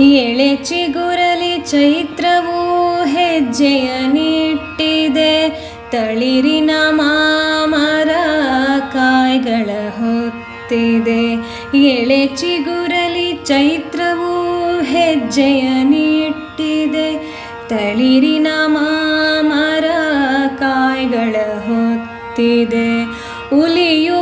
ಎಳೆ ಚಿಗುರಲಿ ಚೈತ್ರವು ಹೆಜ್ಜೆಯ ನಿಟ್ಟಿದೆ. ತಳಿರಿನ ಮಾಮರ ಕಾಯ್ಗಳ ಹೊತ್ತಿದೆ. ಎಳೆ ಚಿಗುರಲಿ ಚೈತ್ರವು ಹೆಜ್ಜೆಯ ನಿಟ್ಟಿದೆ. ತಳಿರಿನ ಮಾಮರ ಕಾಯ್ಗಳ ಹೊತ್ತಿದೆ. ಉಲಿಯುವ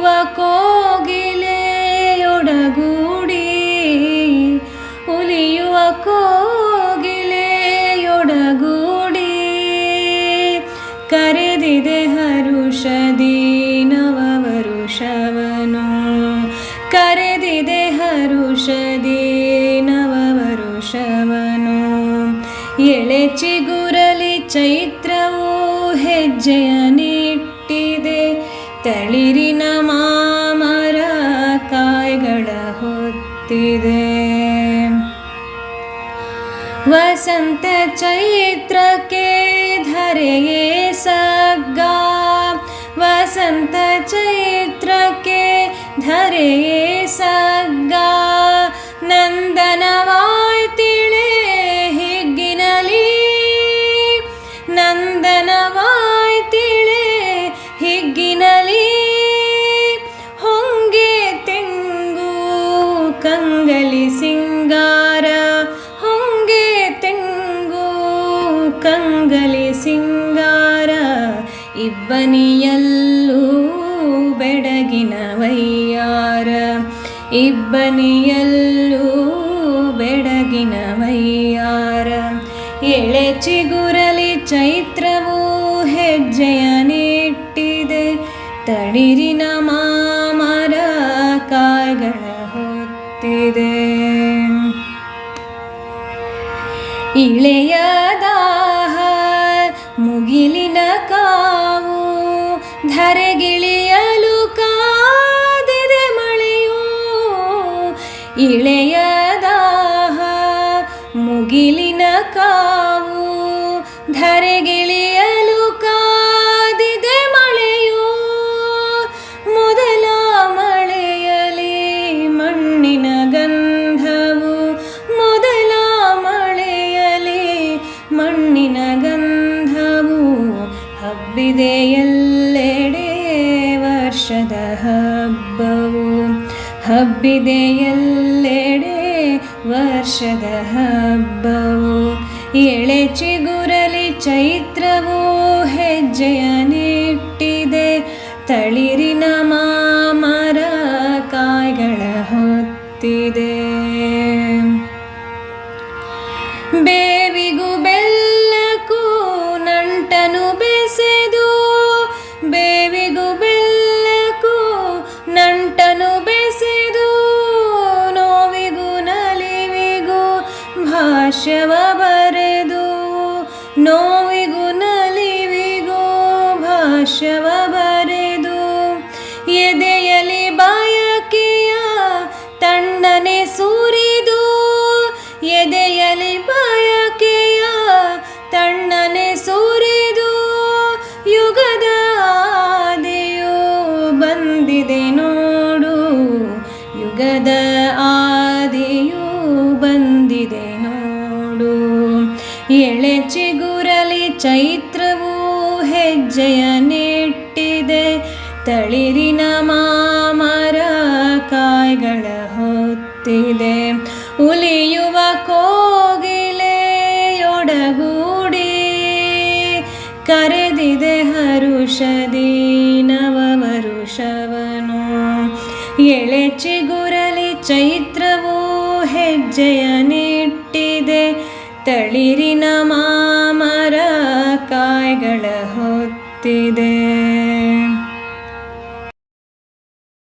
ಕರೆದಿದೆ ಹರುಷದಿ ನವವರುಷವನು. ಎಳೆ ಚಿಗುರಲಿ ಚೈತ್ರವು ಹೆಜ್ಜೆಯ ನಿಟ್ಟಿದೆ. ತಳಿರಿನ ಮಾಮರ ಕಾಯ್ಗಳ ಹೊತ್ತಿದೆ. ವಸಂತ ಚೈತ್ರಕ್ಕೆ ಧರೆಯೇ ಸಗ್ಗ ಇಬ್ಬನಿಯಲ್ಲೂ ಬೆಡಗಿನ ವೈಯಾರ ಇಬ್ಬನಿಯಲ್ಲೂ ಬೆಡಗಿನ ವೈಯಾರ ಎಳೆ ಚಿಗುರಲಿ ಚೈತ್ರವು ಹೆಜ್ಜೆಯ ನೆಟ್ಟಿದೆ. ತಳಿರಿನ ಮಾಮರ ಕಾಯ್ಗಳ ಹೊತ್ತಿದೆ. ಇಳೆಯದಾಹ ಧರೆಗಿಳಿಯಲು ಕಾದಿದೆ ಮಳೆಯು. ಇಳೆಯದಾಹ ಮುಗಿಲಿನ ಕಾವು. ಧರೆಗಿಳಿಯಲು ವರ್ಷದ ಹಬ್ಬವು ಹಬ್ಬಿದೆ ಎಲ್ಲೆಡೆ ವರ್ಷದ ಹಬ್ಬವು. ಎಳೆ ಚಿಗುರಲಿ ಚೈತ್ರವು ಹೆಜ್ಜೆಯ ನಿಟ್ಟಿದೆ ತಳಿರಿನ ಭಾಷ್ಯವ ಬರೆದು ಎದೆಯಲಿ ಬಾಯಕೆಯ ತಣ್ಣನೆ ಸುರಿದು ಎದೆಯಲಿ ಬಾಯಕೆಯ ತಣ್ಣನೆ ಸುರಿದು ಯುಗದ ಆದಿಯು ಬಂದಿದೆ ನೋಡು. ಯುಗದ ಆದಿಯು ಬಂದಿದೆ ನೋಡು. ಎಳೆ ಚಿಗುರಲಿ ಚೈತ್ರವು ಹೆಜ್ಜೆಯ ನೆಟ್ಟಿದೆ ತಳಿರಿನ ಮಾಮರ ಕಾಯಿಗಳ ಹೊತ್ತಿದೆ. ಉಲಿಯುವ ಕೋಗಿಲೆಯೊಡಗೂಡಿ ಕರೆದಿದೆ ಹರುಷದಿ ನವವರುಷವನು ಎಳೆ ಚಿಗುರಲಿ ಚೈತ್ರವು ಹೆಜ್ಜೆಯ ನಿಟ್ಟಿದೆ. ತಳಿರಿನ ಮಾಮರ ಕಾಯಿಗಳ ಹೊತ್ತಿದೆ.